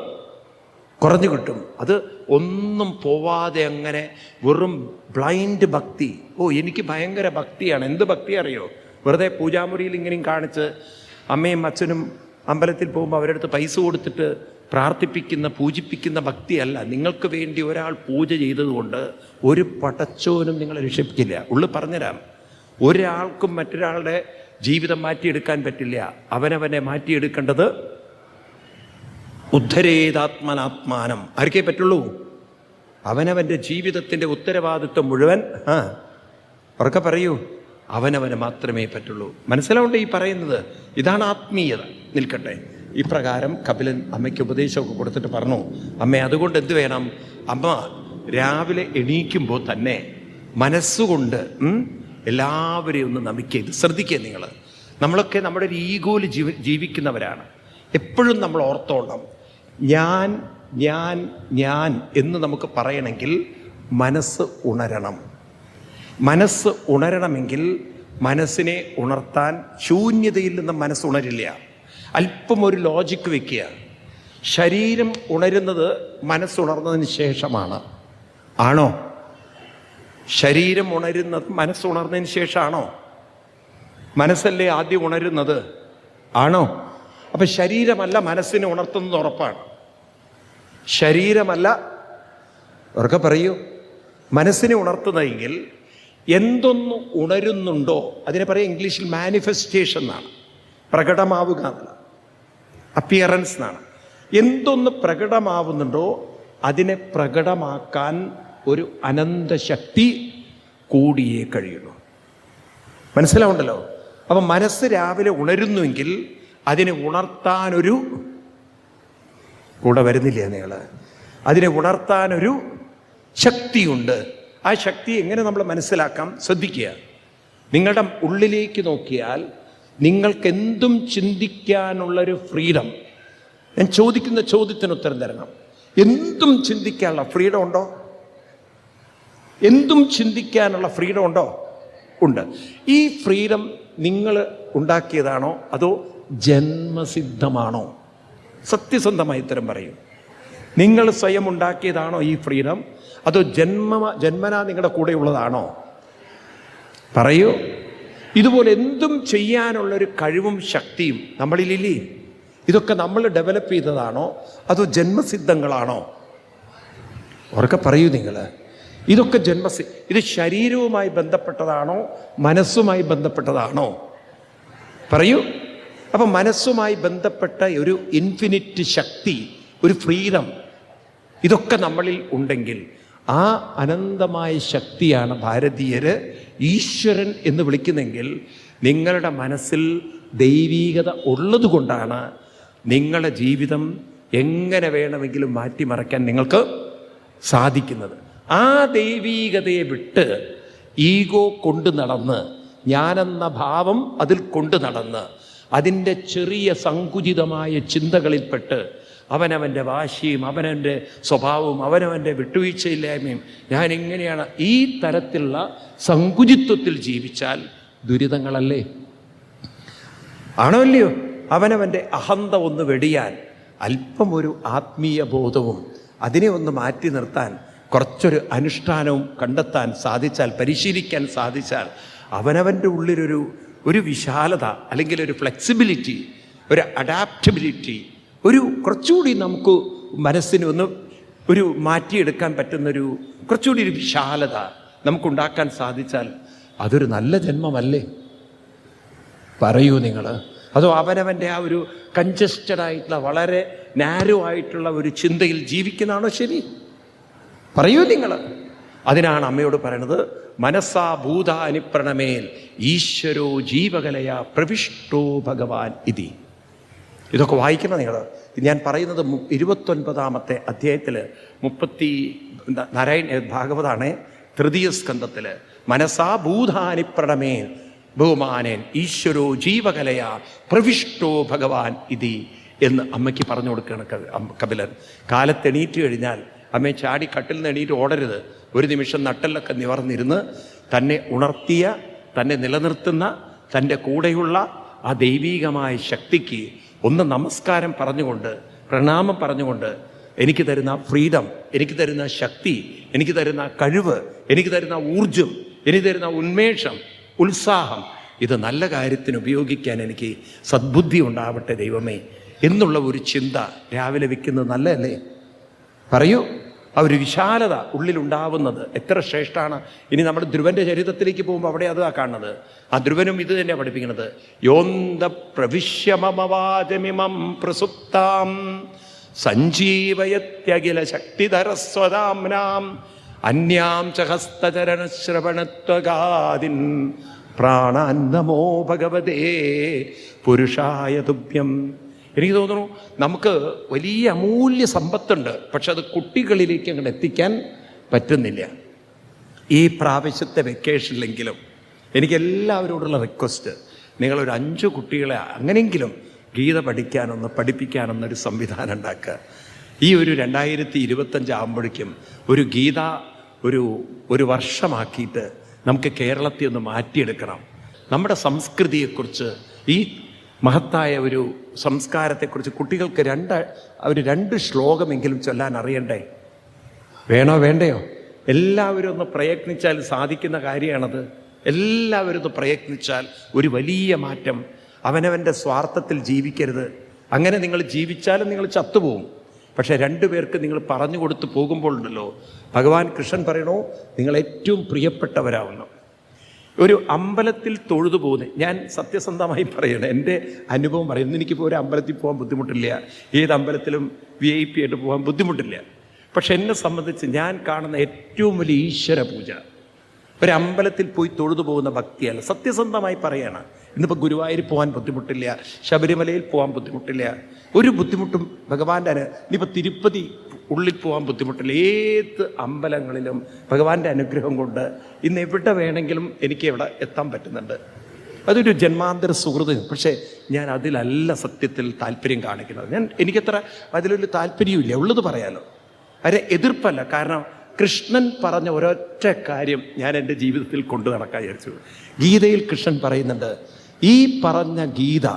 Speaker 1: കുറഞ്ഞു കിട്ടും. അത് ഒന്നും പോവാതെ അങ്ങനെ വെറും ബ്ലൈൻഡ് ഭക്തി. ഓ എനിക്ക് ഭയങ്കര ഭക്തിയാണ്. എന്ത് ഭക്തി അറിയോ? വെറുതെ പൂജാമുറിയിൽ ഇങ്ങനെയും കാണിച്ച് അമ്മയും അച്ഛനും അമ്പലത്തിൽ പോകുമ്പോൾ അവരടുത്ത് പൈസ കൊടുത്തിട്ട് പ്രാർത്ഥിപ്പിക്കുന്ന പൂജിപ്പിക്കുന്ന ഭക്തിയല്ല. നിങ്ങൾക്ക് വേണ്ടി ഒരാൾ പൂജ ചെയ്തതുകൊണ്ട് ഒരു പടച്ചോനും നിങ്ങളെ രക്ഷിപ്പിക്കില്ല. ഉള്ളു പറഞ്ഞുതരാം. ഒരാൾക്കും മറ്റൊരാളുടെ ജീവിതം മാറ്റിയെടുക്കാൻ പറ്റില്ല. അവനവനെ മാറ്റിയെടുക്കേണ്ടത് ഉദ്ധരേതാത്മനാത്മാനം. ആർക്കേ പറ്റുള്ളൂ? അവനവന്റെ ജീവിതത്തിന്റെ ഉത്തരവാദിത്വം മുഴുവൻ ആ ഉറക്കെ പറയൂ. അവനവന് മാത്രമേ പറ്റുള്ളൂ. മനസ്സിലാവുണ്ട് ഈ പറയുന്നത്? ഇതാണ് ആത്മീയത. നിൽക്കട്ടെ. ഇപ്രകാരം കപിലൻ അമ്മയ്ക്ക് ഉപദേശമൊക്കെ കൊടുത്തിട്ട് പറഞ്ഞു അമ്മ അതുകൊണ്ട് എന്ത് വേണം? അമ്മ രാവിലെ എണീക്കുമ്പോൾ തന്നെ മനസ്സുകൊണ്ട് എല്ലാവരെയും ഒന്ന് നമിക്കുക ശ്രദ്ധിക്കുക നിങ്ങൾ നമ്മളൊക്കെ നമ്മുടെ ഒരു ഈഗോയിൽ ജീവി ജീവിക്കുന്നവരാണ്. എപ്പോഴും നമ്മൾ ഓർത്തോണം ഞാൻ ഞാൻ ഞാൻ എന്ന് നമുക്ക് പറയണമെങ്കിൽ മനസ്സ് ഉണരണം. മനസ്സ് ഉണരണമെങ്കിൽ മനസ്സിനെ ഉണർത്താൻ ശൂന്യതയിൽ നിന്ന് മനസ്സ് ഉണരില്ല. അല്പം ഒരു ലോജിക്ക് വെക്കുക. ശരീരം ഉണരുന്നത് മനസ്സുണർന്നതിന് ശേഷമാണ്. ആണോ? ശരീരം ഉണരുന്നത് മനസ്സുണർന്നതിന് ശേഷമാണോ? മനസ്സല്ലേ ആദ്യം ഉണരുന്നത്? ആണോ? അപ്പം ശരീരമല്ല മനസ്സിനെ ഉണർത്തുന്നത് ഉറപ്പാണ്. ശരീരമല്ല ഉറക്കെ പറയൂ. മനസ്സിനെ ഉണർത്തുന്നതെങ്കിൽ എന്തൊന്ന് ഉണരുന്നുണ്ടോ? അതിനെ പറയാം ഇംഗ്ലീഷിൽ മാനിഫെസ്റ്റേഷൻ എന്നാണ്. പ്രകടമാവുക എന്നാണ് അപ്പിയറൻസ് എന്നാണ്. എന്തൊന്ന് പ്രകടമാവുന്നുണ്ടോ അതിനെ പ്രകടമാക്കാൻ ഒരു അനന്തശക്തി കൂടിയേ കഴിയുള്ളൂ. മനസ്സിലാവുണ്ടല്ലോ? അപ്പം മനസ്സ് രാവിലെ ഉണരുന്നുവെങ്കിൽ അതിനെ ഉണർത്താനൊരു കൂടെ വരുന്നില്ലേ നിങ്ങൾ അതിനെ ഉണർത്താനൊരു ശക്തിയുണ്ട്. ആ ശക്തി എങ്ങനെ നമ്മൾ മനസ്സിലാക്കാം? ശ്രദ്ധിക്കുക. നിങ്ങളുടെ ഉള്ളിലേക്ക് നോക്കിയാൽ നിങ്ങൾക്ക് എന്തും ചിന്തിക്കാനുള്ളൊരു ഫ്രീഡം. ഞാൻ ചോദിക്കുന്ന ചോദ്യത്തിന് ഉത്തരം തരണം. എന്തും ചിന്തിക്കാനുള്ള ഫ്രീഡം ഉണ്ടോ? എന്തും ചിന്തിക്കാനുള്ള ഫ്രീഡം ഉണ്ടോ? ഉണ്ട്. ഈ ഫ്രീഡം നിങ്ങൾ ഉണ്ടാക്കിയതാണോ? അതോ ജന്മസിദ്ധമാണോ? സത്യസന്ധമായി ഉത്തരം പറയും. നിങ്ങൾ സ്വയം ഉണ്ടാക്കിയതാണോ ഈ ഫ്രീഡം? അതോ ജന്മ ജന്മനാ നിങ്ങളുടെ കൂടെയുള്ളതാണോ? പറയൂ. ഇതുപോലെ എന്തും ചെയ്യാനുള്ളൊരു കഴിവും ശക്തിയും നമ്മളിലില്ലേ? ഇതൊക്കെ നമ്മൾ ഡെവലപ്പ് ചെയ്തതാണോ? അതോ ജന്മസിദ്ധങ്ങളാണോ? ഉറക്കെ പറയൂ നിങ്ങൾ. ഇതൊക്കെ ജന്മസി ഇത് ശരീരവുമായി ബന്ധപ്പെട്ടതാണോ? മനസ്സുമായി ബന്ധപ്പെട്ടതാണോ? പറയൂ. അപ്പം മനസ്സുമായി ബന്ധപ്പെട്ട ഒരു ഇൻഫിനിറ്റ് ശക്തി ഒരു ഫ്രീഡം ഇതൊക്കെ നമ്മളിൽ ഉണ്ടെങ്കിൽ ആ അനന്തമായ ശക്തിയാണ് ഭാരതീയര് ഈശ്വരൻ എന്ന് വിളിക്കുന്നെങ്കിൽ നിങ്ങളുടെ മനസ്സിൽ ദൈവീകത ഉള്ളതുകൊണ്ടാണ് നിങ്ങളുടെ ജീവിതം എങ്ങനെ വേണമെങ്കിലും മാറ്റിമറയ്ക്കാൻ നിങ്ങൾക്ക് സാധിക്കുന്നത്. ആ ദൈവീകതയെ വിട്ട് ഈഗോ കൊണ്ടു നടന്ന് ഞാനെന്ന ഭാവം അതിൽ കൊണ്ടു നടന്ന് അതിന്റെ ചെറിയ സങ്കുചിതമായ ചിന്തകളിൽപ്പെട്ട് അവനവന്റെ വാശിയും അവനവന്റെ സ്വഭാവവും അവനവന്റെ വിട്ടുവീഴ്ചയില്ലായ്മയും ഞാൻ എങ്ങനെയാണ് ഈ തരത്തിലുള്ള സങ്കുചിത്വത്തിൽ ജീവിച്ചാൽ ദുരിതങ്ങളല്ലേ? ആണോ അല്ലയോ അവനവന്റെ അഹന്ത ഒന്ന് വെടിയാൻ അല്പം ഒരു ആത്മീയ ബോധവും അതിനെ ഒന്ന് മാറ്റി നിർത്താൻ കുറച്ചൊരു അനുഷ്ഠാനവും കണ്ടെത്താൻ സാധിച്ചാൽ പരിശീലിക്കാൻ സാധിച്ചാൽ അവനവന്റെ ഉള്ളിലൊരു ഒരു വിശാലത അല്ലെങ്കിൽ ഒരു ഫ്ലെക്സിബിലിറ്റി ഒരു അഡാപ്റ്റബിലിറ്റി ഒരു കുറച്ചുകൂടി നമുക്ക് മനസ്സിന് ഒന്ന് ഒരു മാറ്റിയെടുക്കാൻ പറ്റുന്നൊരു കുറച്ചുകൂടി ഒരു വിശാലത നമുക്കുണ്ടാക്കാൻ സാധിച്ചാൽ അതൊരു നല്ല ജന്മമല്ലേ? പറയൂ നിങ്ങൾ അതോ അവനവന്റെ ആ ഒരു കൺജസ്റ്റഡ് ആയിട്ടുള്ള വളരെ നാരോ ആയിട്ടുള്ള ഒരു ചിന്തയിൽ ജീവിക്കുന്നതാണോ ശരി? പറയൂ നിങ്ങൾ അതിനാണ് അമ്മയോട് പറയണത് മനസ്സാ ഭൂതാനുപ്രണമേൽ ഈശ്വരോ ജീവകലയാ പ്രവിഷ്ടോ ഭഗവാൻ ഇതി. ഇതൊക്കെ വായിക്കണം നിങ്ങൾ. ഞാൻ പറയുന്നത് ഇരുപത്തൊൻപതാമത്തെ അധ്യായത്തിൽ മുപ്പത്തി നാരായൺ ഭാഗവതാണ് തൃതീയ സ്കന്ധത്തിൽ മനസാ ഭൂതാനി പ്രണമേൻ ബഹുമാനേൻ ഈശ്വരോ ജീവകലയ പ്രവിഷ്ടോ ഭഗവാൻ ഇതി എന്ന് അമ്മയ്ക്ക് പറഞ്ഞു കൊടുക്കുകയാണ് കപിലൻ. കാലത്തെണീറ്റ് കഴിഞ്ഞാൽ അമ്മയെ ചാടി കട്ടിൽ നിന്ന് എണീറ്റ് ഓടരുത്. ഒരു നിമിഷം നട്ടലൊക്കെ നിവർന്നിരുന്ന് തന്നെ ഉണർത്തിയ തന്നെ നിലനിർത്തുന്ന തന്റെ കൂടെയുള്ള ആ ദൈവീകമായ ശക്തിക്ക് ഒന്ന് നമസ്കാരം പറഞ്ഞുകൊണ്ട് പ്രണാമം പറഞ്ഞുകൊണ്ട് എനിക്ക് തരുന്ന ഫ്രീഡം എനിക്ക് തരുന്ന ശക്തി എനിക്ക് തരുന്ന കഴിവ് എനിക്ക് തരുന്ന ഊർജം എനിക്ക് തരുന്ന ഉന്മേഷം ഉത്സാഹം. ഇത് നല്ല കാര്യത്തിന് ഉപയോഗിക്കാൻ എനിക്ക് സദ്ബുദ്ധി ഉണ്ടാവട്ടെ ദൈവമേ. എന്നുള്ള ഒരു ചിന്ത രാവിലെ വെക്കുന്നത് നല്ലതല്ലേ? പറയൂ. ആ ഒരു വിശാലത ഉള്ളിലുണ്ടാവുന്നത് എത്ര ശ്രേഷ്ഠമാണ് ഇനി നമ്മൾ ധ്രുവന്റെ ചരിത്രത്തിലേക്ക് പോകുമ്പോൾ അവിടെ അതാ കാണുന്നത്. ആ ധ്രുവനും ഇത് തന്നെ പഠിപ്പിക്കുന്നത്. യോന്ത പ്രവിശ്യമവാചമിമം പ്രസുപ്താം സഞ്ജീവയത്യഖില ശക്തിധരസ്വതാംനാം അന്യാം ചഹസ്തചരണ ഹസ്തചരണശ്രവണത്വഗാദിൻ പ്രാണാന്തമോ ഭഗവതേ പുരുഷായ തുഭ്യം. എനിക്ക് തോന്നുന്നു നമുക്ക് വലിയ അമൂല്യ സമ്പത്തുണ്ട് പക്ഷെ അത് കുട്ടികളിലേക്ക് അങ്ങോട്ട് എത്തിക്കാൻ പറ്റുന്നില്ല. ഈ പ്രാവശ്യത്തെ വെക്കേഷനിലെങ്കിലും എനിക്ക് എല്ലാവരോടുള്ള റിക്വസ്റ്റ് നിങ്ങളൊരു അഞ്ച് കുട്ടികളെ അങ്ങനെയെങ്കിലും ഗീത പഠിക്കാനൊന്ന് പഠിപ്പിക്കാനൊന്നൊരു സംവിധാനം ഉണ്ടാക്കുക. ഈ ഒരു രണ്ടായിരത്തി ഇരുപത്തഞ്ച് ആകുമ്പോഴേക്കും ഒരു ഗീത ഒരു ഒരു വർഷമാക്കിയിട്ട് നമുക്ക് കേരളത്തെ ഒന്ന് മാറ്റിയെടുക്കണം. നമ്മുടെ സംസ്കൃതിയെക്കുറിച്ച് ഈ മഹത്തായ ഒരു സംസ്കാരത്തെക്കുറിച്ച് കുട്ടികൾക്ക് രണ്ട് അവർ രണ്ട് ശ്ലോകമെങ്കിലും ചൊല്ലാൻ അറിയണ്ടേ? വേണോ വേണ്ടയോ? എല്ലാവരും ഒന്ന് പ്രയത്നിച്ചാൽ സാധിക്കുന്ന കാര്യമാണത്. എല്ലാവരും ഒന്ന് പ്രയത്നിച്ചാൽ ഒരു വലിയ മാറ്റം. അവനവന്റെ സ്വാർത്ഥത്തിൽ ജീവിക്കരുത്. അങ്ങനെ നിങ്ങൾ ജീവിച്ചാലും നിങ്ങൾ ചത്തുപോകും. പക്ഷേ രണ്ടു പേർക്ക് നിങ്ങൾ പറഞ്ഞു കൊടുത്ത് പോകുമ്പോൾ ഉണ്ടല്ലോ ഭഗവാൻ കൃഷ്ണൻ പറയണോ നിങ്ങൾ ഏറ്റവും പ്രിയപ്പെട്ടവരാവുന്നു. ഒരു അമ്പലത്തിൽ തൊഴുതു പോകുന്നത് ഞാൻ സത്യസന്ധമായി പറയണം എന്റെ അനുഭവം പറയുന്നു. എനിക്കിപ്പോൾ ഒരു അമ്പലത്തിൽ പോകാൻ ബുദ്ധിമുട്ടില്ല. ഏത് അമ്പലത്തിലും വി ഐ പി ആയിട്ട് പോകാൻ ബുദ്ധിമുട്ടില്ല. പക്ഷെ എന്നെ സംബന്ധിച്ച് ഞാൻ കാണുന്ന ഏറ്റവും വലിയ ഈശ്വര പൂജ. ഒരു അമ്പലത്തിൽ പോയി തൊഴുതു പോകുന്ന ഭക്തിയല്ല. സത്യസന്ധമായി പറയാണ്. ഇന്നിപ്പോൾ ഗുരുവായൂർ പോകാൻ ബുദ്ധിമുട്ടില്ല ശബരിമലയിൽ പോകാൻ ബുദ്ധിമുട്ടില്ല. ഒരു ബുദ്ധിമുട്ടും ഭഗവാന്റെ ഇനിയിപ്പോൾ തിരുപ്പതി ഉള്ളിൽ പോകാൻ ബുദ്ധിമുട്ടില്ല. ഏത് അമ്പലങ്ങളിലും ഭഗവാന്റെ അനുഗ്രഹം കൊണ്ട് ഇന്ന് എവിടെ വേണമെങ്കിലും എനിക്ക് എവിടെ എത്താൻ പറ്റുന്നുണ്ട്. അതൊരു ജന്മാന്തര സുഹൃത് പക്ഷേ ഞാൻ അതിലല്ല സത്യത്തിൽ താല്പര്യം കാണിക്കുന്നത്. ഞാൻ എനിക്കത്ര അതിലൊരു താല്പര്യമില്ല ഉള്ളത് പറയാലോ. അരെ എതിർപ്പല്ല. കാരണം കൃഷ്ണൻ പറഞ്ഞ ഒരൊറ്റ കാര്യം ഞാൻ എന്റെ ജീവിതത്തിൽ കൊണ്ടു നടക്കാൻ വിചാരിച്ചു. ഗീതയിൽ കൃഷ്ണൻ പറയുന്നുണ്ട് ഈ പറഞ്ഞ ഗീത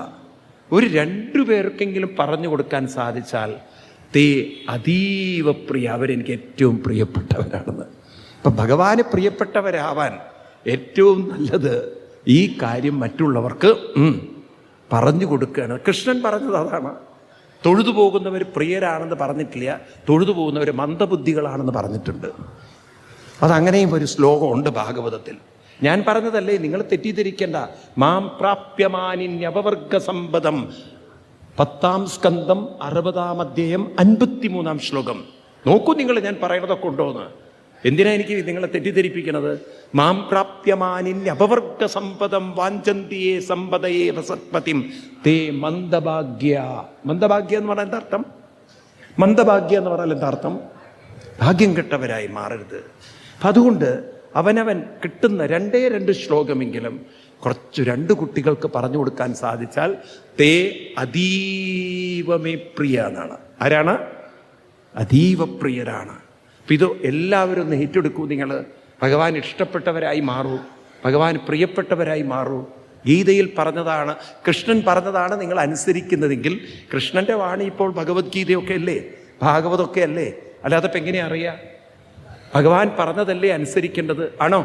Speaker 1: ഒരു രണ്ടു പേർക്കെങ്കിലും പറഞ്ഞു കൊടുക്കാൻ സാധിച്ചാൽ തേ അതീവ പ്രിയ അവരെനിക്ക് ഏറ്റവും പ്രിയപ്പെട്ടവരാണെന്ന്. അപ്പം ഭഗവാന് പ്രിയപ്പെട്ടവരാവാൻ ഏറ്റവും നല്ലത് ഈ കാര്യം മറ്റുള്ളവർക്ക് പറഞ്ഞു കൊടുക്കുകയാണ്. കൃഷ്ണൻ പറഞ്ഞത് അതാണ്. തൊഴുതു പോകുന്നവർ പ്രിയരാണെന്ന് പറഞ്ഞിട്ടില്ല. തൊഴുതു പോകുന്നവർ മന്ദബുദ്ധികളാണെന്ന് പറഞ്ഞിട്ടുണ്ട്. അതങ്ങനെയും ഒരു ശ്ലോകമുണ്ട് ഭാഗവതത്തിൽ. ഞാൻ പറഞ്ഞതല്ലേ നിങ്ങൾ തെറ്റിദ്ധരിക്കേണ്ട. മാം പ്രാപ്യമാനിന്യപവർഗ സമ്പദം പത്താം സ്കന്ധം അറുപതാം അധ്യായം അൻപത്തിമൂന്നാം ശ്ലോകം. നോക്കൂ നിങ്ങൾ ഞാൻ പറയണതൊക്കെ ഉണ്ടോന്ന്. എന്തിനാ എനിക്ക് നിങ്ങളെ തെറ്റിദ്ധരിപ്പിക്കുന്നത് മാം പ്രാപ്യമാനിന്യപവർഗ സമ്പദം വാഞ്ചന്തിയെ സമ്പതയെ വസത്പതിം. തേ മന്ദഭാഗ്യ. മന്ദഭാഗ്യ എന്ന് പറഞ്ഞാൽ എന്താ അർത്ഥം മന്ദഭാഗ്യ എന്ന് പറഞ്ഞാൽ എന്താ അർത്ഥം ഭാഗ്യം കെട്ടവരായി മാറരുത്. അതുകൊണ്ട് അവനവൻ കിട്ടുന്ന രണ്ടേ രണ്ട് ശ്ലോകമെങ്കിലും കുറച്ച് രണ്ട് കുട്ടികൾക്ക് പറഞ്ഞു കൊടുക്കാൻ സാധിച്ചാൽ തേ അതീവമേ പ്രിയ എന്നാണ് ആരാണ്? അതീവ പ്രിയരാണ് അപ്പം ഇത് എല്ലാവരും ഒന്ന് ഏറ്റെടുക്കൂ നിങ്ങൾ. ഭഗവാൻ ഇഷ്ടപ്പെട്ടവരായി മാറൂ. ഭഗവാൻ പ്രിയപ്പെട്ടവരായി മാറൂ. ഗീതയിൽ പറഞ്ഞതാണ് കൃഷ്ണൻ പറഞ്ഞതാണ് നിങ്ങൾ അനുസരിക്കുന്നതെങ്കിൽ കൃഷ്ണന്റെ വാണി ഇപ്പോൾ ഭഗവത്ഗീതയൊക്കെ അല്ലേ? ഭാഗവതമൊക്കെ അല്ലേ? അല്ലാതെ ഇപ്പം എങ്ങനെയാ അറിയാ? ഭഗവാൻ പറഞ്ഞതല്ലേ അനുസരിക്കേണ്ടത്? ആണോ?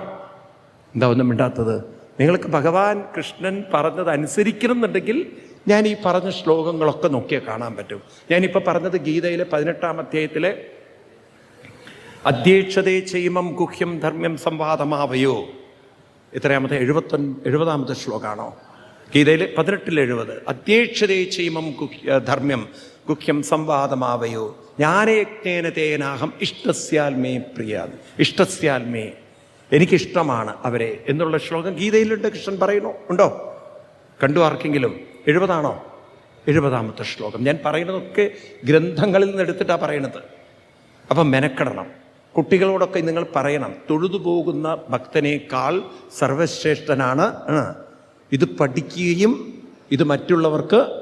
Speaker 1: എന്താ ഒന്നും മിണ്ടാത്തത്? നിങ്ങൾക്ക് ഭഗവാൻ കൃഷ്ണൻ പറഞ്ഞത് അനുസരിക്കണം എന്നുണ്ടെങ്കിൽ ഞാൻ ഈ പറഞ്ഞ ശ്ലോകങ്ങളൊക്കെ നോക്കിയാൽ കാണാൻ പറ്റും. ഞാനിപ്പോൾ പറഞ്ഞത് ഗീതയിലെ പതിനെട്ടാം അധ്യായത്തിലെ അധ്യക്ഷതേ ചെയ്യുമം ഗുഹ്യം ധർമ്മ്യം സംവാദമാവയോ? എത്രയാമത്തെ? എഴുപത്തൊൻ എഴുപതാമത്തെ ശ്ലോകമാണോ ഗീതയിലെ പതിനെട്ടിൽ എഴുപത് അധ്യക്ഷതേ ചെയ്യുമം ഗുഹ്യ ധർമ്മ്യം ഗുഹ്യം സംവാദമാവയോ? ജ്ഞാനയജ്ഞേന തേനാഹം ഇഷ്ടസ്യാൽമേ പ്രിയ ഇഷ്ടസ്യാൽമേ എനിക്കിഷ്ടമാണ് അവരെ എന്നുള്ള ശ്ലോകം ഗീതയിലുണ്ട് കൃഷ്ണൻ പറയുന്നു. ഉണ്ടോ? കണ്ടു ആർക്കെങ്കിലും? എഴുപതാണോ? എഴുപതാമത്തെ ശ്ലോകം. ഞാൻ പറയുന്നതൊക്കെ ഗ്രന്ഥങ്ങളിൽ നിന്ന് എടുത്തിട്ടാണ് പറയണത്. അപ്പം മെനക്കെടണം. കുട്ടികളോടൊക്കെ നിങ്ങൾ പറയണം. തൊഴുതു പോകുന്ന ഭക്തനേക്കാൾ സർവശ്രേഷ്ഠനാണ്. ഇത് പഠിക്കുകയും ഇത് മറ്റുള്ളവർക്ക്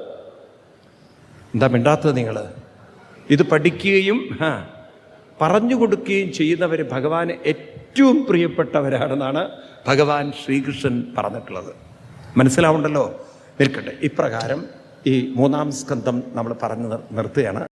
Speaker 1: എന്താ മിണ്ടാത്തത് നിങ്ങൾ ഇത് പഠിക്കുകയും പറഞ്ഞു കൊടുക്കുകയും ചെയ്യുന്നവർ ഭഗവാന് ഏറ്റവും പ്രിയപ്പെട്ടവരാണെന്നാണ് ഭഗവാൻ ശ്രീകൃഷ്ണൻ പറഞ്ഞിട്ടുള്ളത്. മനസ്സിലാവുണ്ടല്ലോ? നിൽക്കട്ടെ. ഇപ്രകാരം ഈ മൂന്നാം സ്കന്ധം നമ്മൾ പറഞ്ഞു നിർ- നിർത്തുകയാണ്.